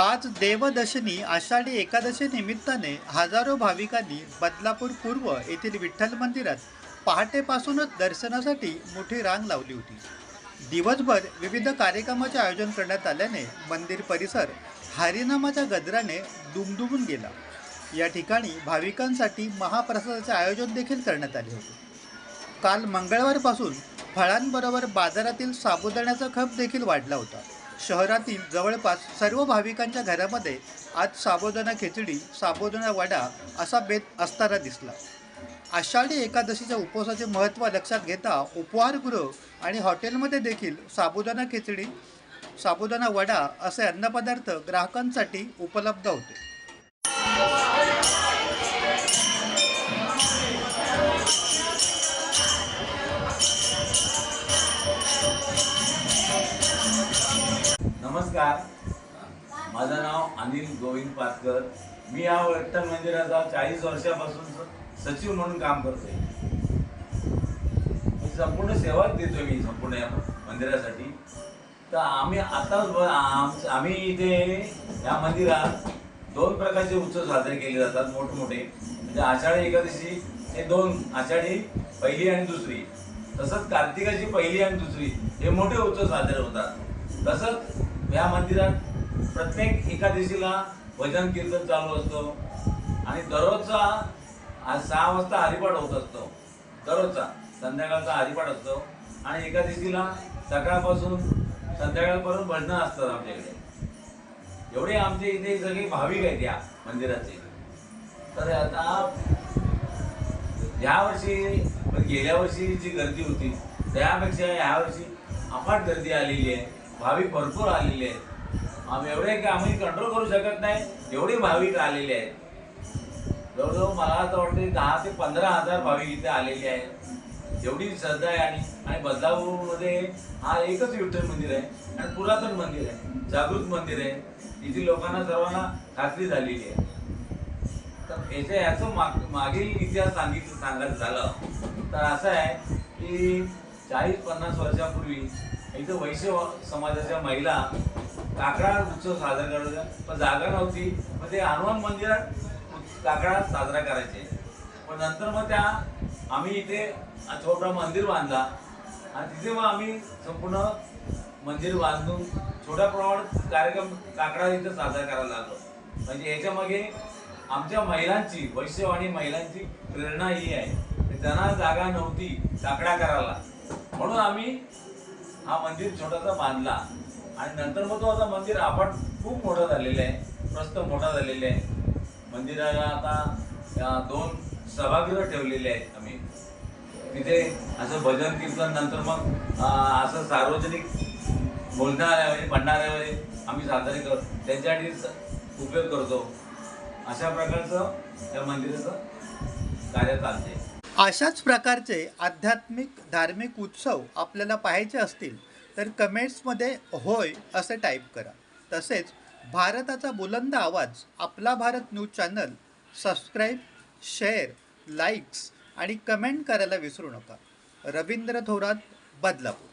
आज देवदशनी आषाढी एकादशी निमित्ताने हजारो भाविकांनी बदलापूर पूर्व येथील विठ्ठल मंदिरात पहाटेपासूनच दर्शनासाठी मोठी रांग लावली होती. दिवसभर विविध कार्यक्रमाचे आयोजन करण्यात आल्याने मंदिर परिसर हरिनामाच्या गजराने दुमदुमून गेला. या ठिकाणी भाविकांसाठी महाप्रसादाचे आयोजन देखील करण्यात आले होते. काल मंगळवारपासून फळांबरोबर बाजारातील साबुदाण्याचा खप देखील वाढला होता. शहरातील जवळपास सर्व भाविकांच्या घरामध्ये आज साबुदाणा खिचडी साबुदाणा वडा असा बेत असताना दिसला. आषाढी एकादशीच्या उपवासाचे महत्त्व लक्षात घेता उपहारगृह आणि हॉटेलमध्ये देखील साबुदाणा खिचडी साबुदाणा वडा असे अन्नपदार्थ ग्राहकांसाठी उपलब्ध होते. नमस्कार. माझं नाव अनिल गोविंद पातकर मी या विठ्ठल मंदिराचा चाळीस वर्षापासून सचिव म्हणून काम करतोय. मी संपूर्ण सेवा देतोय मी संपूर्ण या मंदिरासाठी. तर आम्ही आताच आम्ही इथे या मंदिरात दोन प्रकारचे उत्सव साजरे केले जातात मोठमोठे. म्हणजे आषाढी एकादशी हे दोन आषाढी पहिली आणि दुसरी. तसंच कार्तिकाची पहिली आणि दुसरी हे मोठे उत्सव साजरे होतात. तसंच या मंदिरात प्रत्येक एकादशीला भजन कीर्तन चालू असतो. आणि दररोजचा आज सहा वाजता हरिपाठ होत असतो. दररोजचा. संध्याकाळचा हरिपाठ असतो. आणि एकादशीला सकाळपासून संध्याकाळपर्यंत भजनं असतात आमच्याकडे. एवढे आमचे इथे सगळे भाविक आहेत या मंदिराचे. तर आता यावर्षी गेल्या वर्षी जी गर्दी होती. त्यापेक्षा या वर्षी अफाट गर्दी आलेली आहे. भाविक भरपूर आलेले आहेत. आम्ही एवढे की आम्ही कंट्रोल करू शकत नाही एवढे भाविक आलेले आहेत. जवळजवळ मला असं वाटते दहा ते पंधरा हजार भाविक इथे आलेले आहेत. एवढी श्रद्धा आहे आणि आणि बदलापूरमध्ये हा एकच विठ्ठल मंदिर आहे आणि पुरातन मंदिर आहे जागृत मंदिर आहे. इथे लोकांना सर्वांना खात्री झालेली आहे. तर याच्या याचं माग मागील इतिहास सांगितलं सांगायचं झालं तर असं आहे की चाळीस पन्नास वर्षापूर्वी इथं वैश्य समाजाच्या महिला काकडा उत्सव साजरा करत होत्या. पण जागा नव्हती. मग ते हनुमान मंदिरात काकडा साजरा करायचे. पण नंतर मग त्या आम्ही इथे छोटा मंदिर बांधला. आणि तिथे मग आम्ही संपूर्ण मंदिर बांधून छोट्या प्रमाणात कार्यक्रम काकडा इथं साजरा करायला लागलो. म्हणजे याच्या मागे आमच्या महिलांची वैश्यवाणी महिलांची प्रेरणा ही आहे. की त्यांना जागा नव्हती काकडा करायला. म्हणून आम्ही हा मंदिर छोटासा बांधला. आणि नंतर मग तो आता मंदिर आपण खूप मोठं झालेलं आहे. प्रस्त मोठा झालेला आहे. मंदिराला आता या दोन सभागृह ठेवलेले आहेत आम्ही. तिथे असं भजन कीर्तन नंतर मग असं सार्वजनिक बोलणाऱ्यावेळी म्हणणाऱ्यावेळी आम्ही साजरे करतो त्यांच्यासाठी उपयोग करतो. अशा प्रकारचं या मंदिराचं कार्य चालते अशाच प्रकारचे आध्यात्मिक धार्मिक उत्सव आपल्याला पाहायचे असतील तर कमेंट्समध्ये होय असे टाईप करा. तसेच भारताचा बुलंद आवाज आपला Bharat news channel subscribe share likes आणि कमेंट करायला विसरू नका. रवींद्र थोरात बदलापूर.